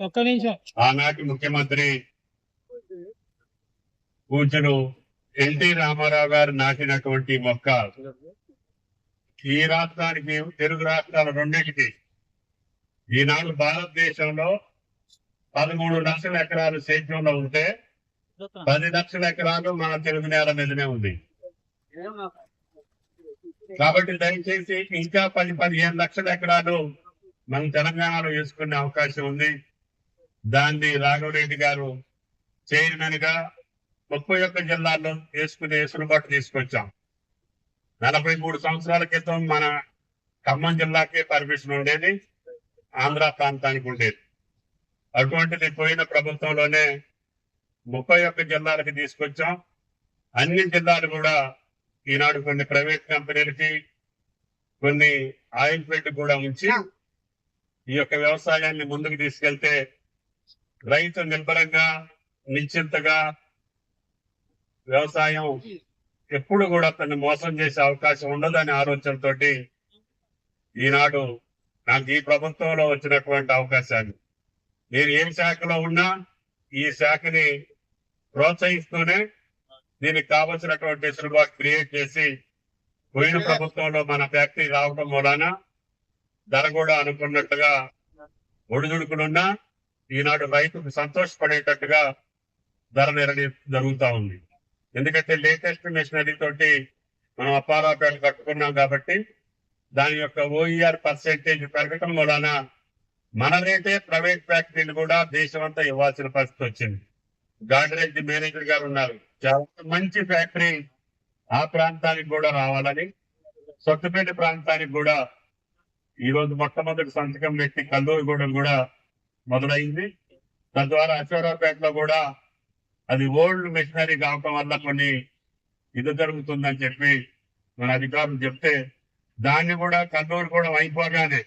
ఒక్క నిమిషం. ఆనాటి ముఖ్యమంత్రి పూజలు ఎన్టీ రామారావు గారు నాటినటువంటి మొక్క ఈ రాష్ట్రానికి తెలుగు రాష్ట్రాల రెండింటికి ఈనాడు భారతదేశంలో పదమూడు లక్షల ఎకరాలు సేద్యంలో ఉంటే పది లక్షల ఎకరాలు మన తెలుగు నేల మీదనే ఉంది. కాబట్టి దయచేసి ఇంకా పది పదిహేను లక్షల ఎకరాలు మన తెలంగాణలో వేసుకునే అవకాశం ఉంది. దాన్ని రాఘవరెడ్డి గారు చైర్మన్గా ముప్పై ఒక్క జిల్లాల్లో వేసుకునే వెసులుబాటు తీసుకొచ్చాం నలభై మూడు సంవత్సరాల క్రితం మన ఖమ్మం జిల్లాకే పర్మిషన్ ఉండేది ఆంధ్ర ప్రాంతానికి ఉండేది. అటువంటిది పోయిన ప్రభుత్వంలోనే ముప్పై ఒక్క జిల్లాలకు తీసుకొచ్చాం. అన్ని జిల్లాలు కూడా ఈనాడు కొన్ని ప్రైవేట్ కంపెనీలకి కొన్ని ఆయిల్ ఫీల్డ్ కూడా ఉంచి ఈ యొక్క వ్యవసాయాన్ని ముందుకు తీసుకెళ్తే రైతు నిర్భరంగా నిశ్చింతగా వ్యవసాయం ఎప్పుడు కూడా తను మోసం చేసే అవకాశం ఉండదనే ఆలోచనతోటి ఈనాడు నాకు ఈ ప్రభుత్వంలో వచ్చినటువంటి అవకాశాన్ని నేను ఏ శాఖలో ఉన్నా ఈ శాఖని ప్రోత్సహిస్తూనే దీనికి కావలసినటువంటి వెసులుబాటు క్రియేట్ చేసి పోయిన ప్రభుత్వంలో మన ఫ్యాక్టరీ రావడం మూలాన ధర కూడా అనుకున్నట్టుగా ఒడిదుడుకులున్నా ఈనాడు రైతుకు సంతోషపడేటట్టుగా ధర నిర్ణయం జరుగుతూ ఉంది. ఎందుకంటే లేటెస్ట్ మెషినరీ తోటి మనం అపారాపేట కట్టుకున్నాం కాబట్టి దాని యొక్క ఓఈఆర్ పర్సెంటేజ్ పెరగటం వలన మన రేటే ప్రైవేట్ ఫ్యాక్టరీలు కూడా దేశం అంతా ఇవ్వాల్సిన పరిస్థితి వచ్చింది. గాడ్రేజ్ మేనేజర్ గారు ఉన్నారు. చాలా మంచి ఫ్యాక్టరీ ఆ ప్రాంతానికి కూడా రావాలని సొత్తుపేట ప్రాంతానికి కూడా ఈ రోజు మొట్టమొదటి సంతకం పెట్టి కల్లూరుగూడెం కూడా మొదలైంది. తద్వారా అశ్వరావుపేటలో కూడా అది ఓల్డ్ మెషినరీ కావటం వల్ల కొన్ని ఇది జరుగుతుందని చెప్పి మన అధికారులు చెప్తే దాన్ని కూడా కల్లూరు కూడా అయిపోగానే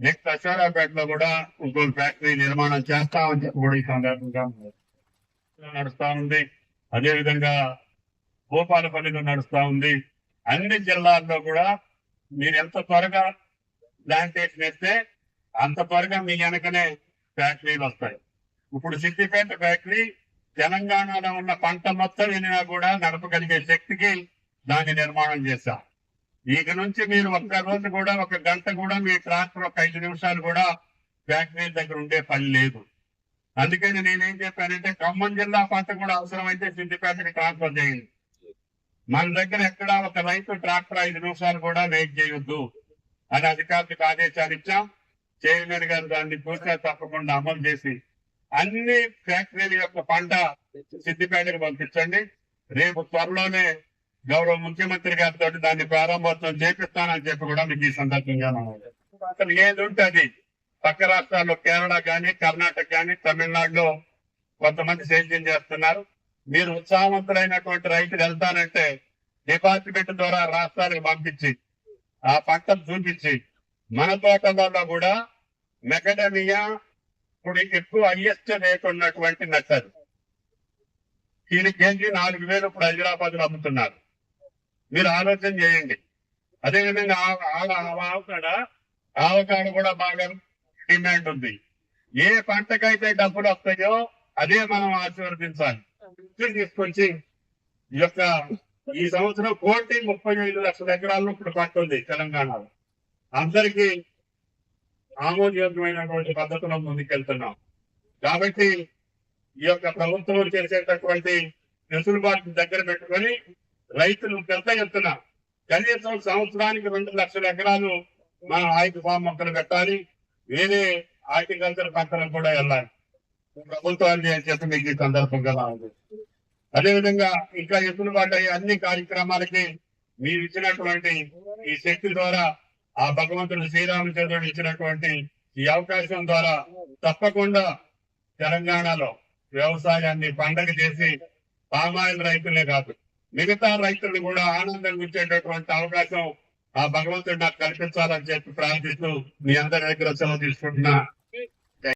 నెక్స్ట్ అశ్వరావుపేటలో కూడా ఇంకో ఫ్యాక్టరీ నిర్మాణం చేస్తామని చెప్పి కూడా ఈ సందర్భంగా నడుస్తా ఉంది. అదే విధంగా భూపాలపల్లిలో నడుస్తా ఉంది. అన్ని జిల్లాల్లో కూడా మీరు ఎంత త్వరగా ప్లాంటేషన్ వేస్తే అంత త్వరగా మీ వెనకనే ఫ్యాక్టరీలు వస్తాయి. ఇప్పుడు సిద్దిపేట ఫ్యాక్టరీ తెలంగాణలో ఉన్న పంట మొత్తం వినినా కూడా నడపగలిగే శక్తికి దాన్ని నిర్మాణం చేశాం ఇక నుంచి మీరు ఒక్క రోజు కూడా ఒక గంట కూడా మీ ట్రాక్టర్ ఒక ఐదు నిమిషాలు కూడా ఫ్యాక్టరీ దగ్గర ఉండే పని లేదు. అందుకని నేనేం చెప్పానంటే ఖమ్మం జిల్లా పంట కూడా అవసరమైతే సిద్దిపేటకి ట్రాన్స్ఫర్ చేయండి. మన దగ్గర ఎక్కడ ఒక రైతు ట్రాక్టర్ ఐదు నిమిషాలు కూడా వెయిట్ చేయొద్దు అని అధికారులకు ఆదేశాలు ఇచ్చాం. చైర్మన్ గారు దాన్ని పూర్తిగా తప్పకుండా అమలు చేసి అన్ని ఫ్యాక్టరీల యొక్క పంట సిద్దిపేటకు పంపించండి. రేపు త్వరలోనే గౌరవ ముఖ్యమంత్రి గారితో దాన్ని ప్రారంభోత్సవం చేపిస్తానని చెప్పి కూడా మీకు ఈ సందర్భంగా అసలు ఏది ఉంటే అది పక్క రాష్ట్రాల్లో కేరళ కానీ కర్ణాటక కానీ తమిళనాడులో కొంతమంది సేద్యం చేస్తున్నారు. మీరు ఉత్సాహవంతులైనటువంటి రైతులు వెళ్తానంటే డిపార్ట్మెంట్ ద్వారా రాష్ట్రాలకు పంపించి ఆ పంటను చూపించి మన తోటలలో కూడా మెకడమియా ఇప్పుడు ఎక్కువ హైయెస్ట్ రేట్ ఉన్నటువంటి నట్టరు దీని కేజీ నాలుగు వేలు ఇప్పుడు హైదరాబాద్లో అమ్ముతున్నారు. మీరు ఆలోచన చేయండి. అదేవిధంగా ఆవకాడ ఆవకాడ కూడా బాగా డిమాండ్ ఉంది. ఏ పంటకైతే డబ్బులు వస్తాయో అదే మనం ఆశీర్వదించాలి. తీసుకొచ్చి ఈ యొక్క ఈ సంవత్సరం కోటి ముప్పై ఐదు లక్షల ఎకరాల్లో ఇప్పుడు పంట ఉంది తెలంగాణలో. అందరికీ ఆమోదయోగ్యమైనటువంటి పద్ధతిలో ముందుకెళ్తున్నాం. కాబట్టి ఈ యొక్క ప్రభుత్వం చేసేటటువంటి వెసులుబాటు దగ్గర పెట్టుకొని రైతులు పెద్ద ఎత్తున కనీసం సంవత్సరానికి రెండు లక్షల ఎకరాలు మన ఆయుధ ఫామ్ మొక్కలు పెట్టాలి. వేరే హార్టికల్చర్ పంటలకు కూడా వెళ్ళాలి. ప్రభుత్వాన్ని చేస్తే మీకు ఈ సందర్భంగా ఉంది అదేవిధంగా ఇంకా ఎసులుబాటు అయ్యే అన్ని కార్యక్రమాలకి మీరు ఇచ్చినటువంటి ఈ శక్తి ద్వారా ఆ భగవంతుడు శ్రీరామచంద్రుడు ఇచ్చినటువంటి ఈ అవకాశం ద్వారా తప్పకుండా తెలంగాణలో వ్యవసాయాన్ని పండగ చేసి పామాయిల్ రైతులే కాదు మిగతా రైతులు కూడా ఆనందం ఇచ్చేటటువంటి అవకాశం ఆ భగవంతుడు నాకు కల్పించాలని చెప్పి ప్రార్థిస్తూ మీ అందరి దగ్గర సెలవు తీసుకుంటున్నా.